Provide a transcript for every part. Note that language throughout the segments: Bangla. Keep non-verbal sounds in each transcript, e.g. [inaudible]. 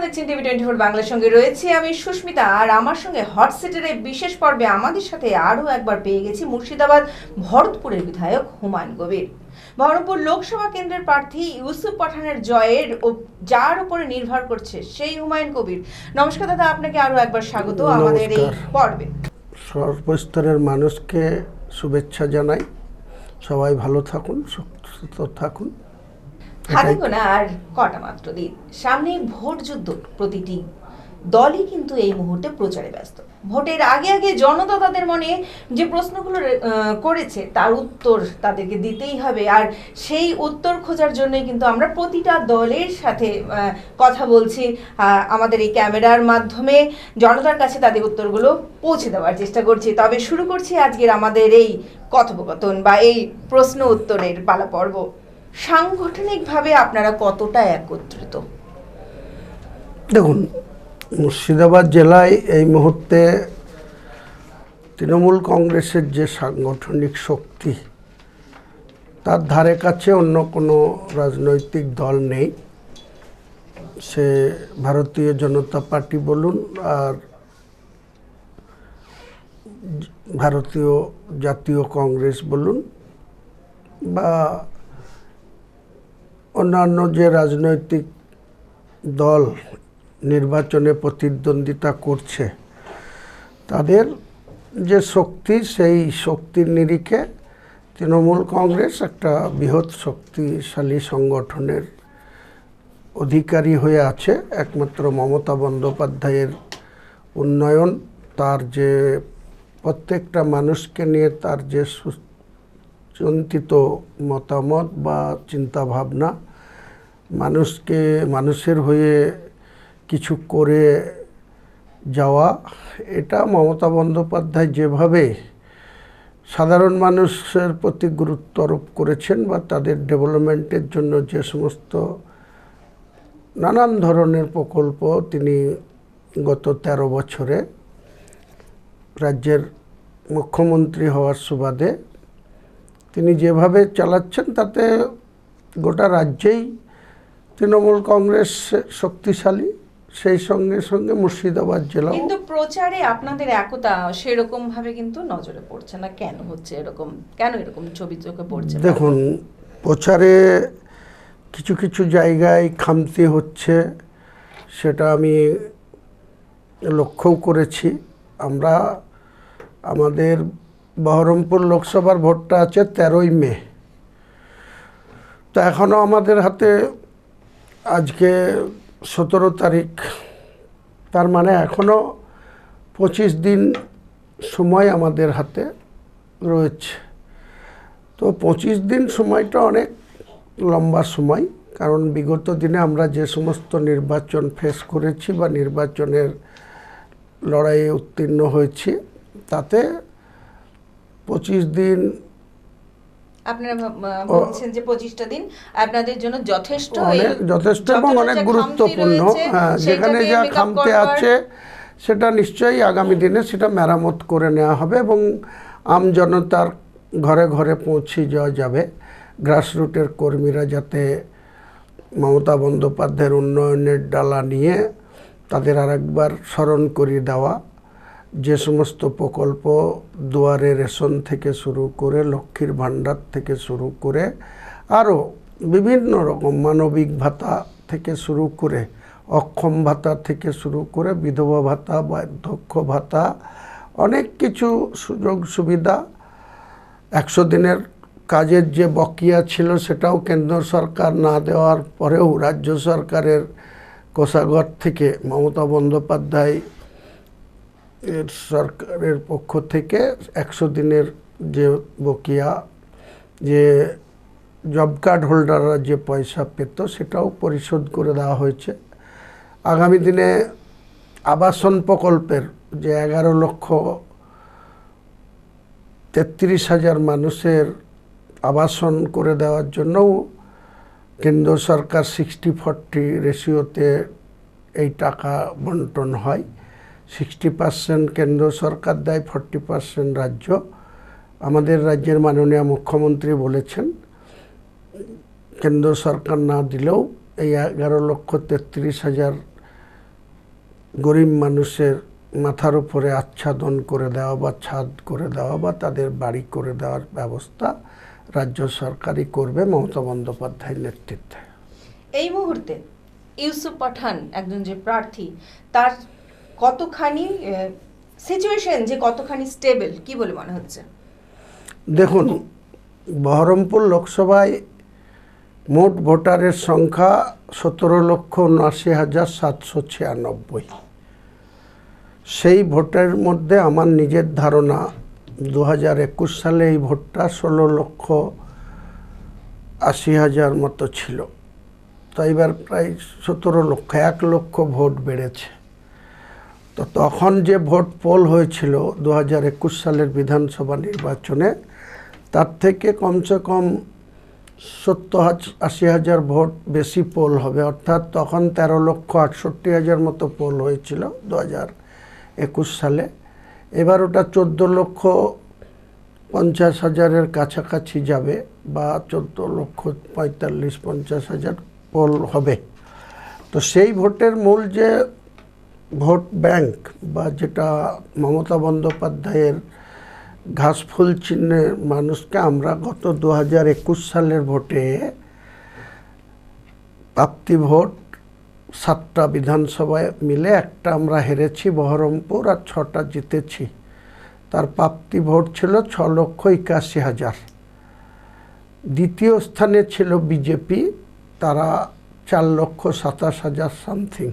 আপনারা দেখছেন টিভি টোয়েন্টি ফোর বাংলার সঙ্গে রয়েছে আমি সুস্মিতা আর আমার সঙ্গে হট সিটের এই বিশেষ পর্বে আমাদের সাথে আরও একবার পেয়ে গেছি মুর্শিদাবাদ ভরতপুরের বিধায়ক হুমায়ুন কবির বহরমপুর লোকসভা কেন্দ্রের প্রার্থী ইউসুফ পাঠানের জয়ের যার উপরে নির্ভর করছে সেই হুমায়ুন কবির নমস্কার দাদা আপনাকে আরও একবার স্বাগত আমাদের এই পর্বে। সর্বস্তরের মানুষকে শুভেচ্ছা জানাই। সবাই ভালো থাকুন সুস্থ থাকুন। হাতে গোনা আর কটা মাত্র দিন? সামনে ভোট যুদ্ধ, প্রতিটি দলই কিন্তু এই মুহূর্তে প্রচারে ব্যস্ত। ভোটের আগে আগে জনতা তাদের মনে যে প্রশ্নগুলো করেছে, তার উত্তর তাদেরকে দিতেই হবে। আর সেই উত্তর খোঁজার জন্যই কিন্তু আমরা প্রতিটা দলের সাথে কথা বলছি। আমাদের এই ক্যামেরার মাধ্যমে জনতার কাছে তাদের উত্তরগুলো পৌঁছে দেওয়ার চেষ্টা করছি। তবে শুরু করছি আজকের আমাদের এই কথোপকথন বা এই প্রশ্ন উত্তরের পালা পর্ব। সাংগঠনিকভাবে আপনারা কতটা একত্রিত? দেখুন, মুর্শিদাবাদ জেলায় এই মুহূর্তে তৃণমূল কংগ্রেসের যে সাংগঠনিক শক্তি, তার ধারে কাছে অন্য কোনো রাজনৈতিক দল নেই। সে ভারতীয় জনতা পার্টি বলুন আর ভারতীয় জাতীয় কংগ্রেস বলুন বা অন্যান্য যে রাজনৈতিক দল নির্বাচনে প্রতিদ্বন্দ্বিতা করছে, তাদের যে শক্তি, সেই শক্তির নিরিখে তৃণমূল কংগ্রেস একটা বৃহৎ শক্তিশালী সংগঠনের অধিকারী হয়ে আছে। একমাত্র মমতা বন্দ্যোপাধ্যায়ের উন্নয়ন, তার যে প্রত্যেকটা মানুষকে নিয়ে তার যে সু- চিন্তিত মতামত বা চিন্তা ভাবনা মানুষকে, মানুষের হয়ে কিছু করে যাওয়া, এটা মমতা বন্দ্যোপাধ্যায় যেভাবে সাধারণ মানুষের প্রতি গুরুত্ব আরোপ করেছেন বা তাদের ডেভেলপমেন্টের জন্য যে সমস্ত নানান ধরনের প্রকল্প তিনি গত তেরো বছরে রাজ্যের মুখ্যমন্ত্রী হওয়ার সুবাদে তিনি যেভাবে চালাচ্ছেন তাতে গোটা রাজ্যেই তৃণমূল কংগ্রেস শক্তিশালী সেই সঙ্গে সঙ্গে মুর্শিদাবাদ জেলা কিন্তু প্রচারে আপনাদের একতা সেরকম ভাবে কিন্তু নজরে পড়ছে না? কেন হচ্ছে এরকম? কেন এরকম ছবি চোখে পড়ছে দেখুন প্রচারে কিছু কিছু জায়গায় খামতি হচ্ছে সেটা আমি লক্ষ্যও করেছি। আমরা আমাদের বহরমপুর লোকসভার ভোটটা আছে তেরোই মে। তো এখনও আমাদের হাতে আজকে সতেরো তারিখ। তার মানে এখনও পঁচিশ দিন সময় আমাদের হাতে রয়েছে। তো পঁচিশ দিন সময়টা অনেক লম্বা সময়, কারণ বিগত দিনে আমরা যে সমস্ত নির্বাচন ফেস করেছি বা নির্বাচনের লড়াইয়ে উত্তীর্ণ হয়েছি, তাতে পঁচিশ দিন। আপনারা বলছেন যে পঁচিশটা দিন। আপনাদের জন্য যথেষ্ট অনেক যথেষ্ট এবং অনেক গুরুত্বপূর্ণ। হ্যাঁ যেখানে যা খামতে আছে সেটা নিশ্চয়ই আগামী দিনে সেটা মেরামত করে নেওয়া হবে এবং আম জনতার ঘরে ঘরে পৌঁছে যাওয়া যাবে। গ্রাসরুটের কর্মীরা যাতে মমতা বন্দ্যোপাধ্যায়ের উন্নয়নের ডালা নিয়ে তাদের আরেকবার স্মরণ করিয়ে দেওয়া যে সমস্ত প্রকল্প দুয়ারে রেশন থেকে শুরু করে লক্ষ্মীর ভাণ্ডার থেকে শুরু করে আরও বিভিন্ন রকম মানবিক ভাতা থেকে শুরু করে অক্ষম ভাতা থেকে শুরু করে বিধবা ভাতা, বার্ধক্য ভাতা, অনেক কিছু সুযোগ সুবিধা। একশো দিনের কাজের যে বকেয়া ছিল সেটাও কেন্দ্র সরকার না দেওয়ার পরেও রাজ্য সরকারের কোষাগর থেকে মমতা বন্দ্যোপাধ্যায় এর সরকারের পক্ষ থেকে একশো দিনের যে বকেয়া, যে জব কার্ড হোল্ডাররা যে পয়সা পেত সেটাও পরিশোধ করে দেওয়া হয়েছে। আগামী দিনে আবাসন প্রকল্পের যে এগারো লক্ষ তেত্রিশ হাজার মানুষের আবাসন করে দেওয়ার জন্যও কেন্দ্র সরকার সিক্সটি ফর্টি রেশিওতে এই টাকা বন্টন হয়। সিক্সটি পার্সেন্ট কেন্দ্র সরকার দেয়, ফর্টি পার্সেন্ট রাজ্য। আমাদের রাজ্যের মাননীয় মুখ্যমন্ত্রী বলেছেন, কেন্দ্র সরকার না দিলেও এই এগারো লক্ষ তেত্রিশ হাজার গরিব মানুষের মাথার উপরে আচ্ছাদন করে দেওয়া বা ছাদ করে দেওয়া বা তাদের বাড়ি করে দেওয়ার ব্যবস্থা রাজ্য সরকারই করবে মমতা বন্দ্যোপাধ্যায়ের নেতৃত্বে। এই মুহূর্তে ইউসুফ পাঠান একজন যে প্রার্থী, তার কতখানি সিচুয়েশন যে কতখানি স্টেবল কি বলে মনে হচ্ছে? দেখুন, বহরমপুর লোকসভায় মোট ভোটারের সংখ্যা সতেরো লক্ষ উনআশি হাজার সাতশো ছিয়ানব্বই। সেই ভোটের মধ্যে আমার নিজের ধারণা দু হাজার একুশ সালে এই ভোটটা ষোলো লক্ষ আশি হাজার মতো ছিল। তো এবার প্রায় সতেরো লক্ষ, এক লক্ষ ভোট বেড়েছে। তো তখন যে ভোট পোল হয়েছিল দু হাজার একুশ সালের বিধানসভা নির্বাচনে, তার থেকে কমসে কম সত্তর আশি হাজার ভোট বেশি পোল হবে। অর্থাৎ তখন তেরো লক্ষ আটষট্টি হাজার মতো পোল হয়েছিল দু একুশ সালে। এবার ওটা চোদ্দ লক্ষ পঞ্চাশ হাজারের কাছাকাছি যাবে বা চোদ্দ লক্ষ পঁয়তাল্লিশ, পঞ্চাশ হাজার পোল হবে। তো সেই ভোটের মূল যে ভোট ব্যাংক বা যেটা মমতা বন্দ্যোপাধ্যায়ের ঘাসফুল চিহ্নের মানুষকে আমরা গত দু হাজার একুশ সালের ভোটে প্রাপ্তি ভোট সাতটা বিধানসভায় মিলে একটা আমরা হেরেছি বহরমপুর আর ছটা জিতেছি। তার প্রাপ্তি ভোট ছিল ছ লক্ষ একাশি হাজার। দ্বিতীয় স্থানে ছিল বিজেপি, তারা চার লক্ষ সাতাশ হাজার সামথিং।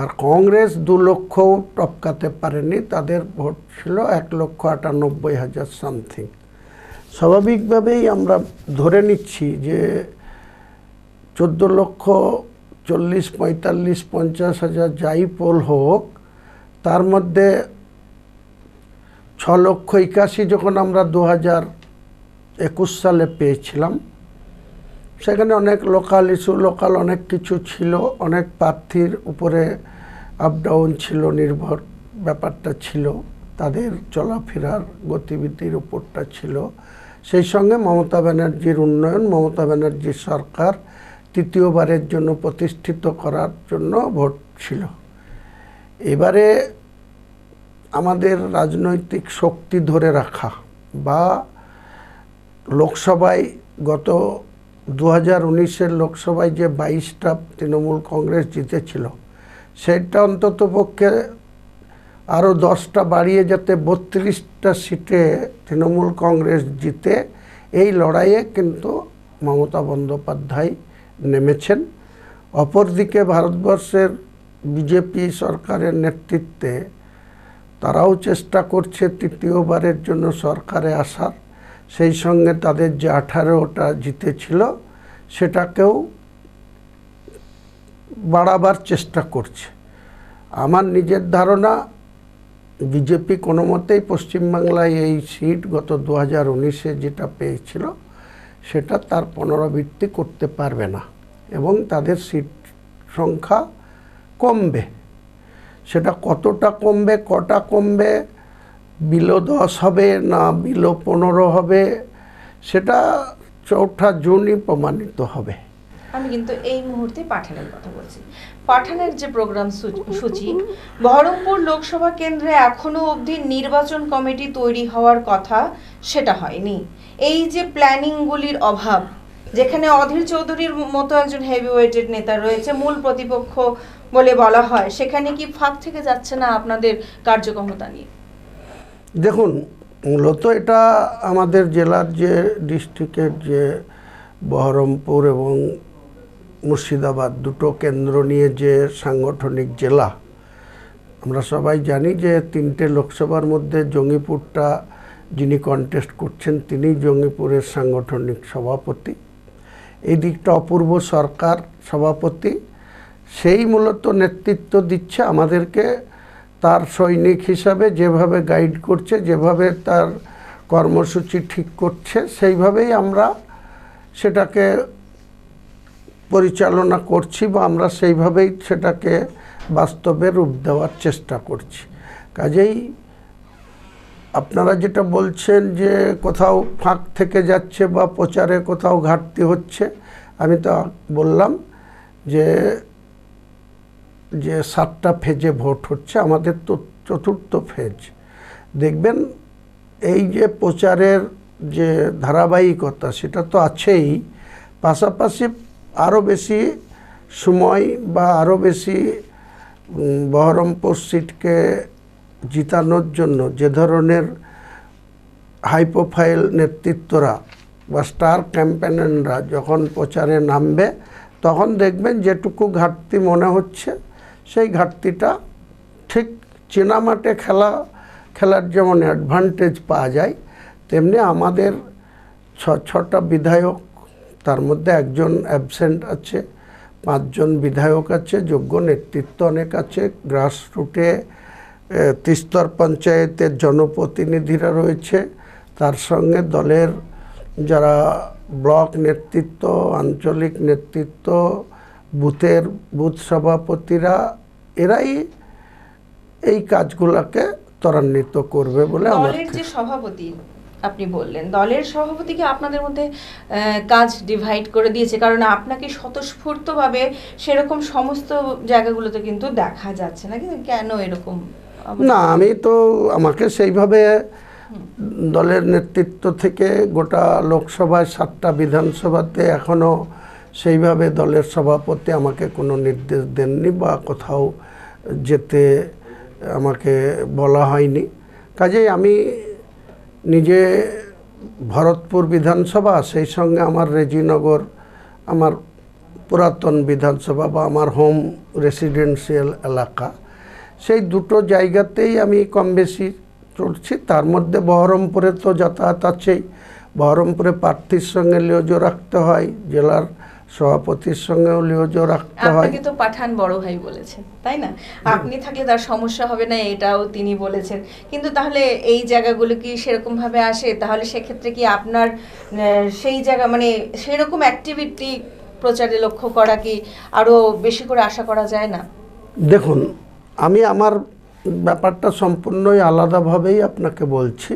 আর কংগ্রেস দু লক্ষ টপকাতে পারেনি, তাদের ভোট ছিল এক লক্ষ আটানব্বই হাজার সামথিং। স্বাভাবিকভাবেই আমরা ধরে নিচ্ছি যে চোদ্দ লক্ষ চল্লিশ পঁয়তাল্লিশ পঞ্চাশ হাজার যাই পোল হোক, তার মধ্যে ছ লক্ষ একাশি যখন আমরা দু হাজার একুশ সালে পেয়েছিলাম সেখানে অনেক লোকাল ইস্যু লোকাল অনেক কিছু ছিল, অনেক প্রার্থীর উপরে আপ ডাউন ছিল, নির্ভর ব্যাপারটা ছিল, তাদের চলাফেরার গতিবিধির উপরটা ছিল। সেই সঙ্গে মমতা ব্যানার্জির উন্নয়ন, মমতা ব্যানার্জির সরকার তৃতীয়বারের জন্য প্রতিষ্ঠিত করার জন্য ভোট ছিল। এবারে আমাদের রাজনৈতিক শক্তি ধরে রাখা বা লোকসভায় গত দু হাজার উনিশের লোকসভায় যে বাইশটা তৃণমূল কংগ্রেস জিতেছিল সেটা অন্তত পক্ষে আরও দশটা বাড়িয়ে যাতে বত্রিশটা সিটে তৃণমূল কংগ্রেস জিতে, এই লড়াইয়ে কিন্তু মমতা বন্দ্যোপাধ্যায় নেমেছেন। অপরদিকে ভারতবর্ষের বিজেপি সরকারের নেতৃত্বে তারাও চেষ্টা করছে তৃতীয়বারের জন্য সরকারে আসার। সেই সঙ্গে তাদের যে আঠারোটা জিতেছিল, সেটাকেও বাড়াবার চেষ্টা করছে। আমার নিজের ধারণা, বিজেপি কোনো মতেই পশ্চিমবাংলায় এই সিট গত দু হাজার উনিশে যেটা পেয়েছিল, সেটা তার পুনরাবৃত্তি করতে পারবে না এবং তাদের সিট সংখ্যা কমবে। সেটা কতটা কমবে, কটা কমবে বিলো দশ হবে না বিলো পনেরো হবে, সেটা চৌঠা জুনই প্রমাণিত হবে। আমি কিন্তু এই মুহূর্তে পাঠানের কথা বলছি। পাঠানের যে প্রোগ্রাম সূচ- বহরমপুর লোকসভা কেন্দ্রে এখনও অবধি নির্বাচন কমিটি তৈরি হওয়ার কথা সেটা হয়নি। এই যে প্ল্যানিংগুলির অভাব, যেখানে অধীর চৌধুরীর মতো একজন হেভি ওয়েটেড নেতা রয়েছে, মূল প্রতিপক্ষ বলে বলা হয়, সেখানে কি ফাঁক থেকে যাচ্ছে না আপনাদের কার্যক্ষমতা নিয়ে? দেখুন, মূলত এটা আমাদের জেলার যে ডিস্ট্রিক্টের যে বহরমপুর এবং মুর্শিদাবাদ দুটো কেন্দ্র নিয়ে যে সাংগঠনিক জেলা, আমরা সবাই জানি যে তিনটে লোকসভার মধ্যে জঙ্গিপুরটা যিনি কন্টেস্ট করছেন তিনি জঙ্গিপুরের সাংগঠনিক সভাপতি। এই দিকটা অপূর্ব সরকার সভাপতি, সেই মূলত নেতৃত্ব দিচ্ছে আমাদেরকে তার সৈনিক হিসাবে যেভাবে গাইড করছে, যেভাবে তার কর্মসূচি ঠিক করছে, সেইভাবেই আমরা সেটাকে পরিচালনা করছি বা আমরা সেইভাবেই সেটাকে বাস্তবে রূপ দেওয়ার চেষ্টা করছি। কাজেই আপনারা যেটা বলছেন যে কোথাও ফাঁক থেকে যাচ্ছে বা প্রচারে কোথাও ঘাটতি হচ্ছে, আমি তো বললাম যে যে সাতটা ফেজে ভোট হচ্ছে, আমাদের তো চতুর্থ ফেজ। দেখবেন এই যে প্রচারের যে ধারাবাহিকতা, সেটা তো আছেই। পাশাপাশি আরও বেশি সময় বা আরও বেশি বহরমপুর সিটকে জিতানোর জন্য যে ধরনের হাই প্রোফাইল নেতৃত্বরা বা স্টার ক্যাম্পেনাররা যখন প্রচারে নামবে, তখন দেখবেন যেটুকু ঘাটতি মনে হচ্ছে সেই ঘাটতিটা ঠিক চেনা মাঠে খেলা, খেলার যেমন অ্যাডভান্টেজ পাওয়া যায়, তেমনি আমাদের ছ, ছটা বিধায়ক, তার মধ্যে একজন অ্যাবসেন্ট আছে, পাঁচজন বিধায়ক আছে, যোগ্য নেতৃত্ব অনেক আছে গ্রাসরুটে তিস্তর পঞ্চায়েতের জনপ্রতিনিধিরা রয়েছে, তার সঙ্গে দলের যারা ব্লক নেতৃত্ব, আঞ্চলিক নেতৃত্ব বুথের বুথ সভাপতিরা এরাই এই কাজগুলোকে ত্বরান্বিত করবে বলে আমার দলের যে সভাপতি আপনি বললেন দলের সভাপতিকে আপনাদের মধ্যে কাজ ডিভাইড করে দিয়েছে? কারণ আপনাকে স্বতঃস্ফূর্তভাবে সেরকম সমস্ত জায়গাগুলোতে কিন্তু দেখা যাচ্ছে না। কিন্তু কেন এরকম না আমি তো আমাকে সেইভাবে দলের নেতৃত্ব থেকে গোটা লোকসভায় সাতটা বিধানসভাতে এখনও সেইভাবে দলের সভাপতি আমাকে কোনো নির্দেশ দেননি বা কোথাও যেতে আমাকে বলা হয়নি। কাজেই আমি নিজে ভরতপুর বিধানসভা, সেই সঙ্গে আমার রেজিনগর, আমার পুরাতন বিধানসভা বা আমার হোম রেসিডেন্সিয়াল এলাকা, সেই দুটো জায়গাতেই আমি কম বেশি চলছি। তার মধ্যে বহরমপুরে তো যাতায়াত আছেই। বহরমপুরে প্রার্থীর সঙ্গে লিওজো রাখতে হয়, জেলার সভাপতির সঙ্গে লিওজো রাখতে হয়। আপনাকে তো পাঠান বড় ভাই বলেছেন তাই না? আপনি থাকলে তার সমস্যা হবে না এটাও তিনি বলেছেন। কিন্তু তাহলে এই জায়গাগুলো কি সেরকম ভাবে আসে? তাহলে সেক্ষেত্রে কি আপনার সেই জায়গা মানে সেরকম অ্যাক্টিভিটি প্রচারে লক্ষ্য করা কি আরও বেশি করে আশা করা যায় না? দেখুন আমি আমার ব্যাপারটা সম্পূর্ণই আলাদাভাবেই আপনাকে বলছি।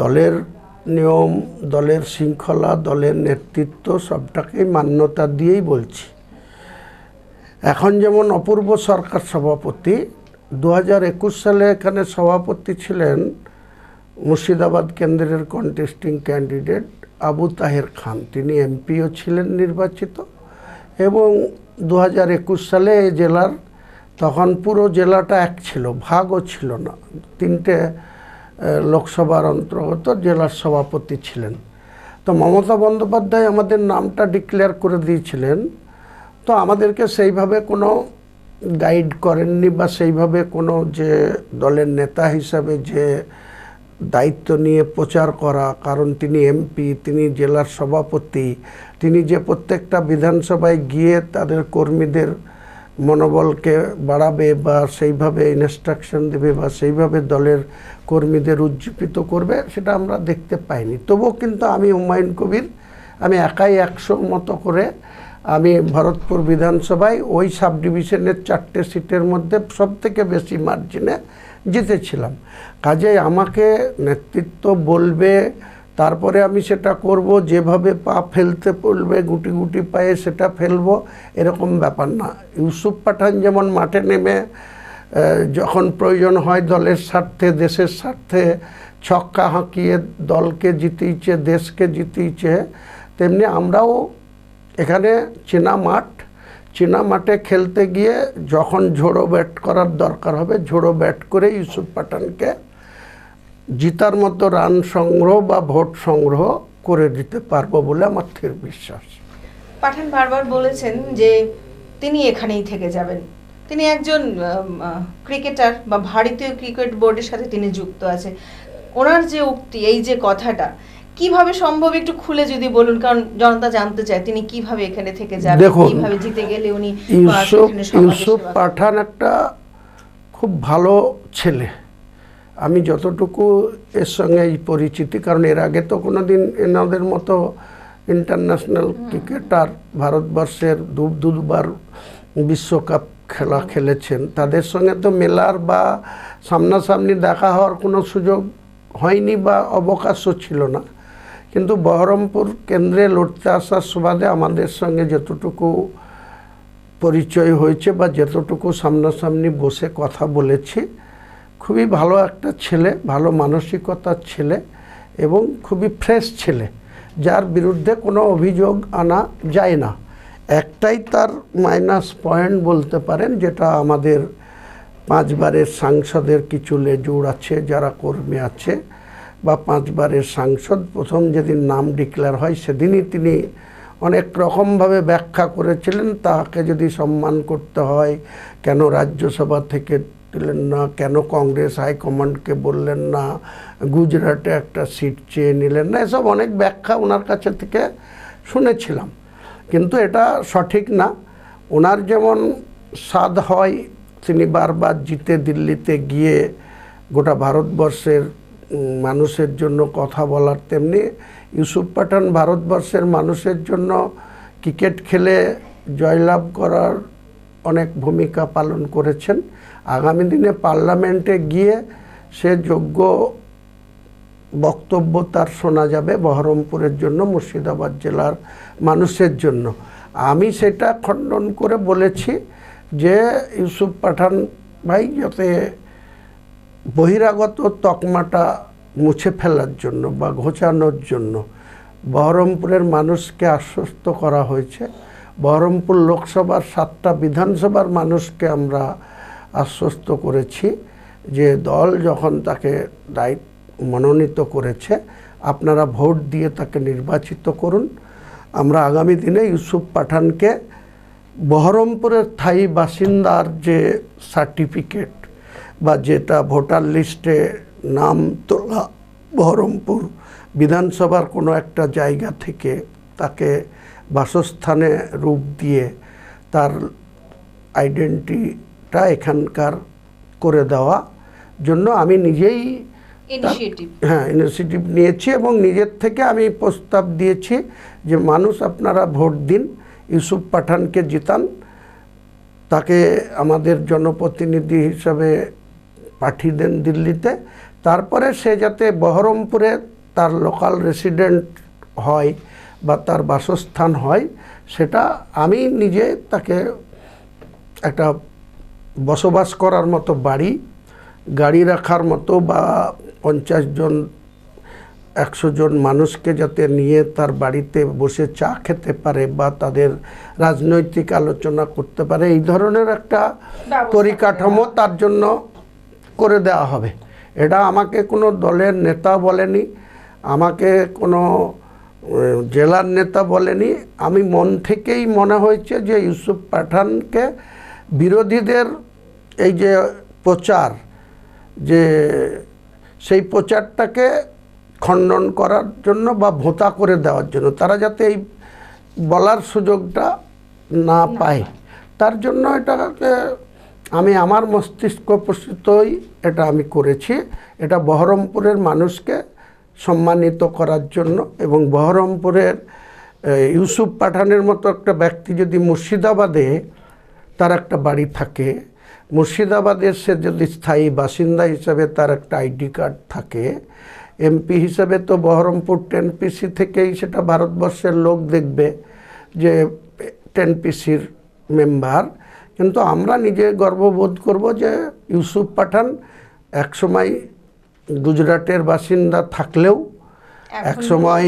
দলের নিয়ম, দলের শৃঙ্খলা, দলের নেতৃত্ব সবটাকেই মান্যতা দিয়েই বলছি। এখন যেমন অপূর্ব সরকার সভাপতি দু হাজার একুশ সালে এখানে সভাপতি ছিলেন মুর্শিদাবাদ কেন্দ্রের কন্টেস্টিং ক্যান্ডিডেট আবু তাহের খান। তিনি এমপিও ছিলেন নির্বাচিত এবং দু হাজার একুশ সালে এই জেলার, তখন পুরো জেলাটা এক ছিল, ভাগও ছিল না। তিনটে লোকসভার অন্তর্গত জেলার সভাপতি ছিলেন। তো মমতা বন্দ্যোপাধ্যায় আমাদের নামটা ডিক্লেয়ার করে দিয়েছিলেন। তো আমাদেরকে সেইভাবে কোনো গাইড করেননি বা সেইভাবে কোনো যে দলের নেতা হিসাবে যে দায়িত্ব নিয়ে প্রচার করা, কারণ তিনি এমপি, তিনি জেলার সভাপতি, তিনি যে প্রত্যেকটা বিধানসভায় গিয়ে তাদের কর্মীদের মনোবলকে বাড়াবে বা সেইভাবে ইনস্ট্রাকশন দেবে বা সেইভাবে দলের কর্মীদের উজ্জীবিত করবে, সেটা আমরা দেখতে পাইনি। তবুও কিন্তু আমি হুমায়ুন কবির, আমি একাই একশো মতো করে আমি ভরতপুর বিধানসভায় ওই সাব ডিভিশনের চারটে সিটের মধ্যে সব থেকে বেশি মার্জিনে জিতেছিলাম। কাজেই আমাকে নেতৃত্ব বলবে তারপরে আমি সেটা করব, যেভাবে পা ফেলতে পড়বে গুটি গুটি পায়ে সেটা ফেলব, এরকম ব্যাপার না। ইউসুফ পাঠান যেমন মাঠে নেমে যখন প্রয়োজন হয় দলের স্বার্থে, দেশের স্বার্থে ছক্কা হাঁকিয়ে দলকে জিতিয়েছে, দেশকে জিতিয়েছে, তেমনি আমরাও এখানে চেনা মাঠ, চেনা মাঠে খেলতে গিয়ে যখন ঝোড়ো ব্যাট করার দরকার হবে, ঝোড়ো ব্যাট করে ইউসুফ পাঠানকে জিতার মতো রান সংগ্রহ বা ভোট সংগ্রহ করে দিতে পারব বলে আমার স্থির বিশ্বাস। পাঠান বারবার বলেছেন যে তিনি এখানেই থেকে যাবেন। তিনি একজন ক্রিকেটার বা ভারতীয় ক্রিকেট বোর্ডের সাথে তিনি যুক্ত আছে ওনার যে উক্তি এই যে কথাটা কীভাবে সম্ভব একটু খুলে যদি বলুন? কারণ জনতা জানতে চায় তিনি কীভাবে এখানে থেকে যাবেন দেখুন, কীভাবে জিতে গেলে উনি ইউসুফ ইউসুফ পাঠান একটা খুব ভালো ছেলে। আমি যতটুকু এর সঙ্গে এই পরিচিতি কারণ এর আগে তো কোনো দিন এনাদের মতো ইন্টারন্যাশনাল ক্রিকেটার ভারতবর্ষের দু দুবার বিশ্বকাপ খেলা খেলেছেন তাদের সঙ্গে তো মেলার বা সামনাসামনি দেখা হওয়ার কোনো সুযোগ হয়নি বা অবকাশও ছিল না। কিন্তু বহরমপুর কেন্দ্রে লড়তে আসার সুবাদে আমাদের সঙ্গে যতটুকু পরিচয় হয়েছে বা যতটুকু সামনাসামনি বসে কথা বলেছি খুবই ভালো একটা ছেলে, ভালো মানসিকতার ছেলে এবং খুবই ফ্রেশ ছেলে, যার বিরুদ্ধে কোনো অভিযোগ আনা যায় না। একটাই তার মাইনাস পয়েন্ট বলতে পারেন, যেটা আমাদের পাঁচবারের সাংসদের কিছু লেজুড় আছে, যারা কর্মী আছে, বা পাঁচবারের সাংসদ। প্রথম যেদিন নাম ডিক্লেয়ার হয়, সেদিনই তিনি অনেক রকমভাবে ব্যাখ্যা করেছিলেন। তাকে যদি সম্মান করতে হয়, কেন রাজ্যসভা থেকে দিলেন না, কেন কংগ্রেস হাইকমান্ডকে বললেন না? গুজরাটে একটা সিট চেয়ে নিলেন না? এসব অনেক ব্যাখ্যা ওনার কাছে থেকে শুনেছিলাম। কিন্তু এটা সঠিক না। ওনার যেমন স্বাদ হয়, তিনি বারবার জিতে দিল্লিতে গিয়ে গোটা ভারতবর্ষের মানুষের জন্য কথা বলার, তেমনি ইউসুফ পাঠান ভারতবর্ষের মানুষের জন্য ক্রিকেট খেলে জয়লাভ করার অনেক ভূমিকা পালন করেছেন। আগামী দিনে পার্লামেন্টে গিয়ে সে যোগ্য বক্তব্য তার শোনা যাবে বহরমপুরের জন্য, মুর্শিদাবাদ জেলার মানুষের জন্য। আমি সেটা খণ্ডন করে বলেছি যে ইউসুফ পাঠান ভাই যাতে বহিরাগত তকমাটা মুছে ফেলার জন্য বা ঘোচানোর জন্য বহরমপুরের মানুষকে আশ্বস্ত করা হয়েছে। বহরমপুর লোকসভার সাতটা বিধানসভার মানুষকে আমরা আশ্বস্ত করেছি যে দল যখন তাকে দায়িত্ব, মনোনীত করেছে, আপনারা ভোট দিয়ে তাকে নির্বাচিত করুন। আমরা আগামী দিনে ইউসুফ পাঠানকে বহরমপুরের স্থায়ী বাসিন্দার যে সার্টিফিকেট বা যেটা ভোটার লিস্টে নাম তোলা বহরমপুর বিধানসভার কোনো একটা জায়গা থেকে তাকে বাসস্থানে রূপ দিয়ে তার আইডেন্টিটা এখানকার করে দেওয়া জন্য আমি নিজেই হ্যাঁ ইনিশিয়েটিভ নিয়েছি এবং নিজের থেকে আমি প্রস্তাব দিয়েছি যে মানুষ আপনারা ভোট দিন ইউসুফ পাঠানকে জিতান তাকে আমাদের জনপ্রতিনিধি হিসাবে পাঠিয়ে দেন দিল্লিতে। তারপরে সে যাতে বহরমপুরে তার লোকাল রেসিডেন্ট হয় বা তার বাসস্থান হয় সেটা আমি নিজে তাকে একটা বসবাস করার মতো বাড়ি গাড়ি রাখার মতো বা পঞ্চাশ জন একশো জন মানুষকে যাতে নিয়ে তার বাড়িতে বসে চা খেতে পারে বা তাদের রাজনৈতিক আলোচনা করতে পারে এই ধরনের একটা পরিকাঠামো তার জন্য করে দেওয়া হবে। এটা আমাকে কোনো দলের নেতা বলেনি আমাকে কোনো জেলার নেতা বলেনি। আমি মন থেকেই মনে হয়েছে যে ইউসুফ পাঠানকে বিরোধীদের এই যে প্রচার যে সেই প্রচারটাকে খণ্ডন করার জন্য বা ভোতা করে দেওয়ার জন্য তারা যাতে এই বলার সুযোগটা না পায়। তার জন্য এটাকে আমি আমার মস্তিষ্ক প্রসূতই এটা আমি করেছি। এটা বহরমপুরের মানুষকে সম্মানিত করার জন্য এবং বহরমপুরের ইউসুফ পাঠানের মতো একটা ব্যক্তি যদি মুর্শিদাবাদে তার একটা বাড়ি থাকে। মুর্শিদাবাদের সে যদি স্থায়ী বাসিন্দা হিসাবে তার একটা আইডি কার্ড থাকে, এমপি হিসাবে তো বহরমপুর টেন পিসি থেকেই সেটা ভারতবর্ষের লোক দেখবে যে টেন পিসির মেম্বার। কিন্তু আমরা নিজে গর্ববোধ করব যে ইউসুফ পাঠান একসময় গুজরাটের বাসিন্দা থাকলেও এখন এক সময়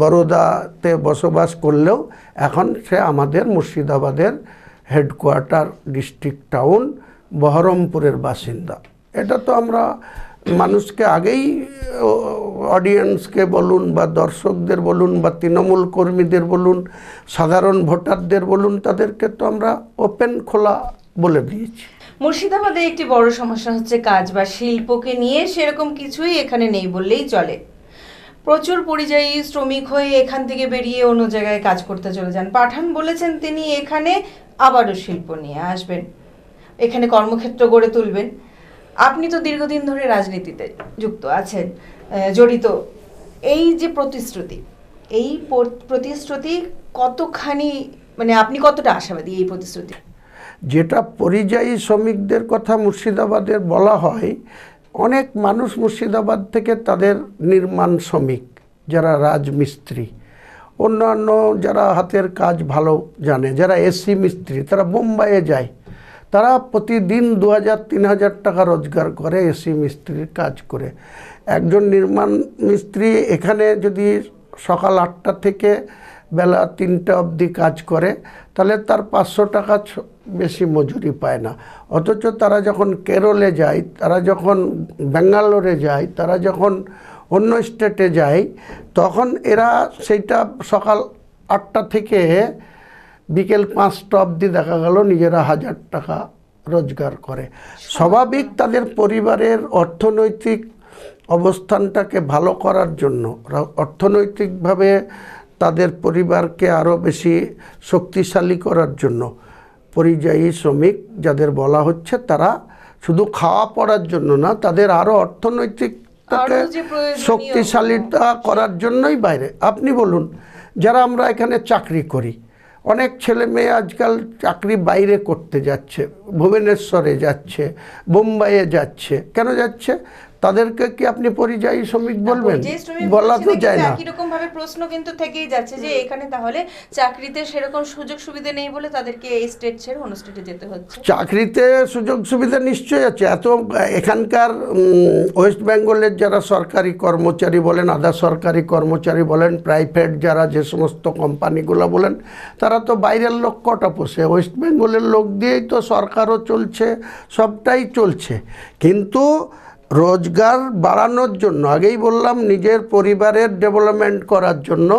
বরোদাতে বসবাস করলেও এখন সে আমাদের মুর্শিদাবাদের হেডকোয়ার্টার ডিস্ট্রিক্ট টাউন বহরমপুরের বাসিন্দা। এটা তো আমরা মানুষকে আগেই অডিয়েন্সকে বলুন বা দর্শকদের বলুন বা তৃণমূল কর্মীদের বলুন সাধারণ ভোটারদের বলুন তাদেরকে তো আমরা ওপেন খোলা বলে দিয়েছি। মুর্শিদাবাদে একটি বড় সমস্যা হচ্ছে কাজ বা শিল্পকে নিয়ে সেরকম কিছুই এখানে নেই বললেই চলে। প্রচুর পরিযায়ী শ্রমিক হয়ে এখান থেকে বেরিয়ে অন্য জায়গায় কাজ করতে চলে যান। পাঠান বলেছেন তিনি এখানে আবারও শিল্প নিয়ে আসবেন। এখানে কর্মক্ষেত্র গড়ে তুলবেন। আপনি তো দীর্ঘদিন ধরে রাজনীতিতে যুক্ত আছেন জড়িত। এই যে প্রতিশ্রুতি, এই প্রতিশ্রুতি কতখানি মানে আপনি কতটা আশাবাদী এই প্রতিশ্রুতি? যেটা পরিযায়ী শ্রমিকদের কথা মুর্শিদাবাদের বলা হয়, অনেক মানুষ মুর্শিদাবাদ থেকে তাদের নির্মাণ শ্রমিক, যারা রাজমিস্ত্রি। অন্যান্য যারা হাতের কাজ ভালো জানে, যারা এসি মিস্ত্রি, তারা বোম্বাইয়ে যায়। তারা প্রতিদিন দু হাজার তিন হাজার টাকা রোজগার করে এসি মিস্ত্রির কাজ করে। একজন নির্মাণ মিস্ত্রি এখানে যদি সকাল আটটা থেকে বেলা তিনটা অবধি কাজ করে, তাহলে তার পাঁচশো টাকা বেশি মজুরি পায় না। অথচ তারা যখন কেরলে যায়, তারা যখন ব্যাঙ্গালোরে যায়, তারা যখন অন্য স্টেটে যায়, তখন এরা সেইটা সকাল আটটা থেকে বিকেল পাঁচটা অবধি দেখা গেল নিজেরা হাজার টাকা রোজগার করে। স্বাভাবিক তাদের পরিবারের অর্থনৈতিক অবস্থানটাকে ভালো করার জন্য, অর্থনৈতিকভাবে তাদের পরিবারকে আরও বেশি শক্তিশালী করার জন্য। পরিযায়ী শ্রমিক যাদের বলা হচ্ছে তারা শুধু খাওয়া পড়ার জন্য না তাদের আরও প্রয়োজনীয়- শক্তিশালীতা করার জন্যই বাইরে। আপনি বলুন যারা আমরা এখানে চাকরি করি অনেক ছেলে মেয়ে আজকাল চাকরি বাইরে করতে যাচ্ছে ভুবনেশ্বরে যাচ্ছে বোম্বাইয়ে যাচ্ছে। কেন যাচ্ছে? তাদেরকে কি আপনি পরিযায়ী শ্রমিক বলবেন? বলা তো যায় না। একই রকম ভাবে প্রশ্ন কিন্তু থেকেই যাচ্ছে যে এখানে তাহলে চাকরিতে সেরকম সুযোগ সুবিধা নেই বলে তাদেরকে এই স্টেট ছেড়ে অন্য স্টেটে যেতে হচ্ছে? চাকরিতে সুযোগ সুবিধা নিশ্চয়ই আছে। এত এখানকার ওয়েস্ট বেঙ্গলের যারা সরকারি কর্মচারী বলেন আধা সরকারি কর্মচারী বলেন প্রাইভেট যারা যে সমস্ত কোম্পানিগুলো বলেন তারা তো বাইরের লোক কটা পোষে? ওয়েস্ট বেঙ্গলের লোক দিয়েই তো সরকারও চলছে সবটাই চলছে। কিন্তু রোজগার বাড়ানোর জন্য, আগেই বললাম নিজের পরিবারের ডেভেলপমেন্ট করার জন্য,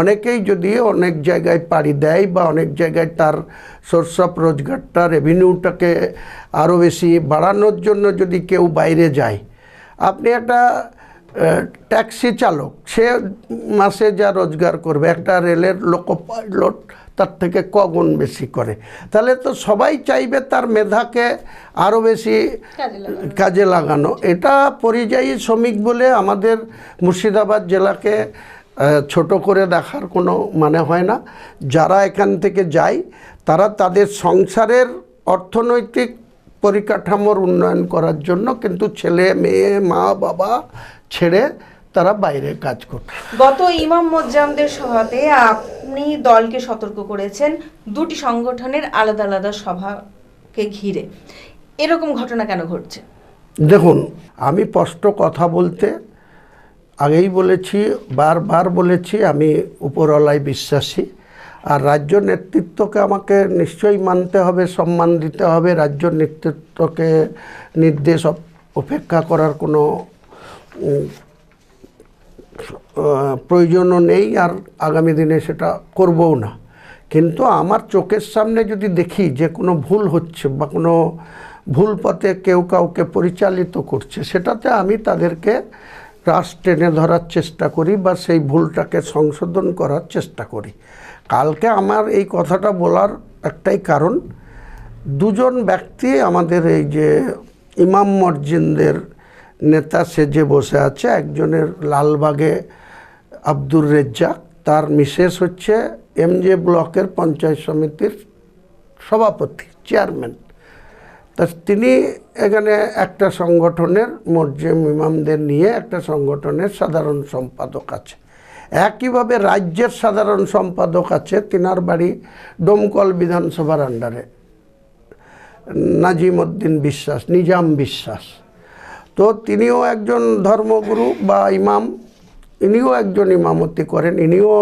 অনেকেই যদি অনেক জায়গায় পাড়ি দেয় বা অনেক জায়গায় তার সোর্স অফ রোজগারটা রেভিনিউটাকে আরও বেশি বাড়ানোর জন্য যদি কেউ বাইরে যায়, আপনি একটা ট্যাক্সি চালক, সে মাসে যা রোজগার করবে, একটা রেলের লোকো পাইলট তার থেকে কগুণ বেশি করে। তাহলে তো সবাই চাইবে তার মেধাকে আরও বেশি কাজে লাগানো। এটা পরিযায়ী শ্রমিক বলে আমাদের মুর্শিদাবাদ জেলাকে ছোট করে দেখার কোনো মানে হয় না। যারা এখান থেকে যায় তারা তাদের সংসারের অর্থনৈতিক পরিকাঠামোর উন্নয়ন করার জন্য কিন্তু ছেলে মেয়ে মা বাবা ছেড়ে তারা বাইরে কাজ করতে। গত ইমাম মোজ্জামদের সভাতে আপনি দলকে সতর্ক করেছেন দুটি সংগঠনের আলাদা আলাদা সভাকে ঘিরে। এরকম ঘটনা কেন ঘটছে? দেখুন আমি স্পষ্ট কথা বলতে আগেই বলেছি বারবার বলেছি আমি উপরওয়ালায় বিশ্বাসী। আর রাজ্য নেতৃত্বকে আমাকে নিশ্চয়ই মানতে হবে সম্মান দিতে হবে রাজ্য নেতৃত্বকে নির্দেশ অপ- উপেক্ষা করার কোনো প্রয়োজনও নেই আর আগামী দিনে সেটা করবও না। কিন্তু আমার চোখের সামনে যদি দেখি যে কোনো ভুল হচ্ছে বা কোনো ভুল পথে কেউ কাউকে পরিচালিত করছে, সেটাতে আমি তাদেরকে রাস টেনে ধরার চেষ্টা করি বা সেই ভুলটাকে সংশোধন করার চেষ্টা করি। কালকে আমার এই কথাটা বলার একটাই কারণ, দুজন ব্যক্তি আমাদের এই যে ইমাম মসজিদের নেতা সেজে বসে আছে। একজনের লালবাগে আব্দুর রেজ্জাক, তার মিসেস হচ্ছে এমজে ব্লকের পঞ্চায়েত সমিতির সভাপতি, চেয়ারম্যান। তা তিনি এখানে একটা সংগঠনের মসজিদ ইমামদের নিয়ে একটা সংগঠনের সাধারণ সম্পাদক আছে। একইভাবে রাজ্যের সাধারণ সম্পাদক আছে তিনার বাড়ি ডোমকল বিধানসভার আন্ডারে নাজিম উদ্দিন বিশ্বাস, নিজাম বিশ্বাস। তো তিনিও একজন ধর্মগুরু বা ইমাম, ইনিও একজন ইমামতি করেন, ইনিও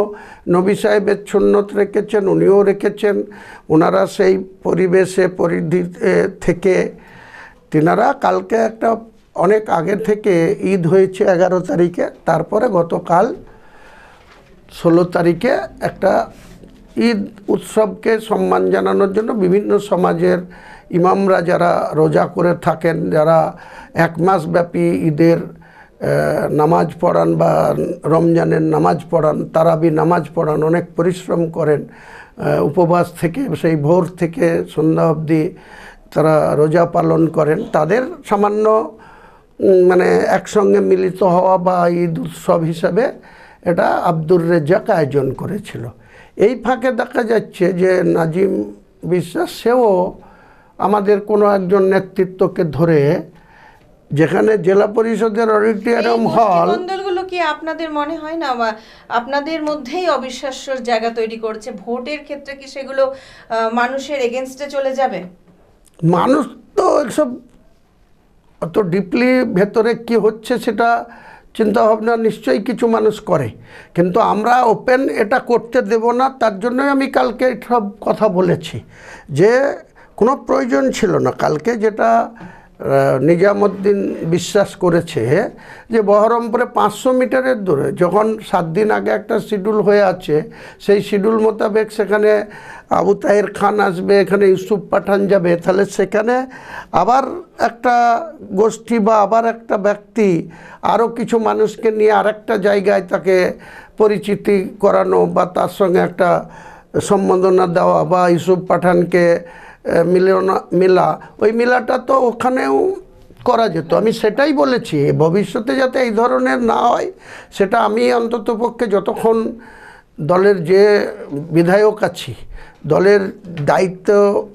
নবী সাহেবের সুন্নত রেখেছেন, উনিও রেখেছেন ওনারা সেই পরিবেশে পরিধি থেকে, তিনারা কালকে একটা অনেক আগে থেকে ঈদ হয়েছে এগারো তারিখে, তারপরে গতকাল ষোলো তারিখে একটা ঈদ উৎসবকে সম্মান জানানোর জন্য বিভিন্ন সমাজের ইমামরা যারা রোজা করে থাকেন, যারা এক মাস ব্যাপী ঈদের নামাজ পড়ান বা রমজানের নামাজ পড়ান তারাবি নামাজ পড়ান, অনেক পরিশ্রম করেন উপবাস থেকে, সেই ভোর থেকে সন্ধ্যা অবধি তারা রোজা পালন করেন। তাদের সামান্য মানে একসঙ্গে মিলিত হওয়া বা ঈদ উৎসব হিসাবে এটা আব্দুর রেজ্জাক আয়োজন করেছিল। এই ফাঁকে দেখা যাচ্ছে যে নাজিম বিশ্বাস সেও আমাদের কোনো একজন নেতৃত্বকে ধরে যেখানে জেলা পরিষদের অডিটোরিয়াম হল গোষ্ঠীমণ্ডলগুলো কি আপনাদের মনে হয় না বা আপনাদের মধ্যেই অবিশ্বাস্যর জায়গা তৈরি করছে? ভোটের ক্ষেত্রে কি সেগুলো মানুষের এগেনস্টে চলে যাবে? মানুষ তো এসব অত ডিপলি ভেতরে কি হচ্ছে সেটা চিন্তা ভাবনা নিশ্চয়ই কিছু মানুষ করে। কিন্তু আমরা ওপেন এটা করতে দেব না, তার জন্যই আমি কালকে সব কথা বলেছি। যে কোনো প্রয়োজন ছিল না। কালকে যেটা নিজামুদ্দিন বিশ্বাস করেছে যে বহরমপুরে পাঁচশো মিটারের দূরে যখন সাত দিন আগে একটা শিডিউল হয়ে আছে, সেই শিডিউল মোতাবেক সেখানে আবু তাহের খান আসবে, এখানে ইউসুফ পাঠান যাবে। তাহলে সেখানে আবার একটা গোষ্ঠী বা আবার একটা ব্যক্তি আরও কিছু মানুষকে নিয়ে আরেকটা জায়গায় তাকে পরিচিতি করানো বা তার সঙ্গে একটা সম্বোধনা দেওয়া বা ইউসুফ পাঠানকে মিলনা, মেলা, ওই মেলাটা তো ওখানেও করা যেত। আমি সেটাই বলেছি, ভবিষ্যতে যাতে এই ধরনের না হয়, সেটা আমি অন্ততপক্ষে যতক্ষণ দলের যে বিধায়ক আছি, দলের দায়িত্ব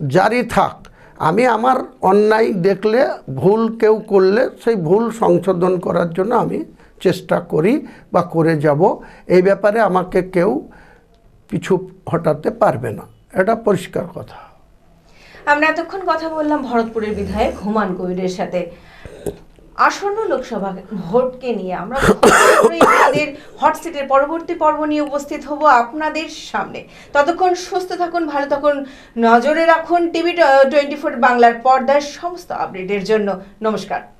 জারি থাক, আমি আমার অন্যায় দেখলে, ভুল কেউ করলে, সেই ভুল সংশোধন করার জন্য আমি চেষ্টা করি বা করে যাব। এই ব্যাপারে আমাকে কেউ পিছু হটাতে পারবে না। এটা পরিষ্কার কথা। আমরা এতক্ষণ কথা বললাম ভরতপুরের বিধায়ক হুমান কবিরের সাথে। আসন্ন লোকসভা ভোটকে নিয়ে আমরা [coughs] আমাদের হট সিটের পরবর্তী পর্ব নিয়ে উপস্থিত হব আপনাদের সামনে। ততক্ষণ সুস্থ থাকুন, ভালো থাকুন, নজরে রাখুন, টিভি টোয়েন্টি ফোর বাংলার পর্দার সমস্ত আপডেটের জন্য। নমস্কার।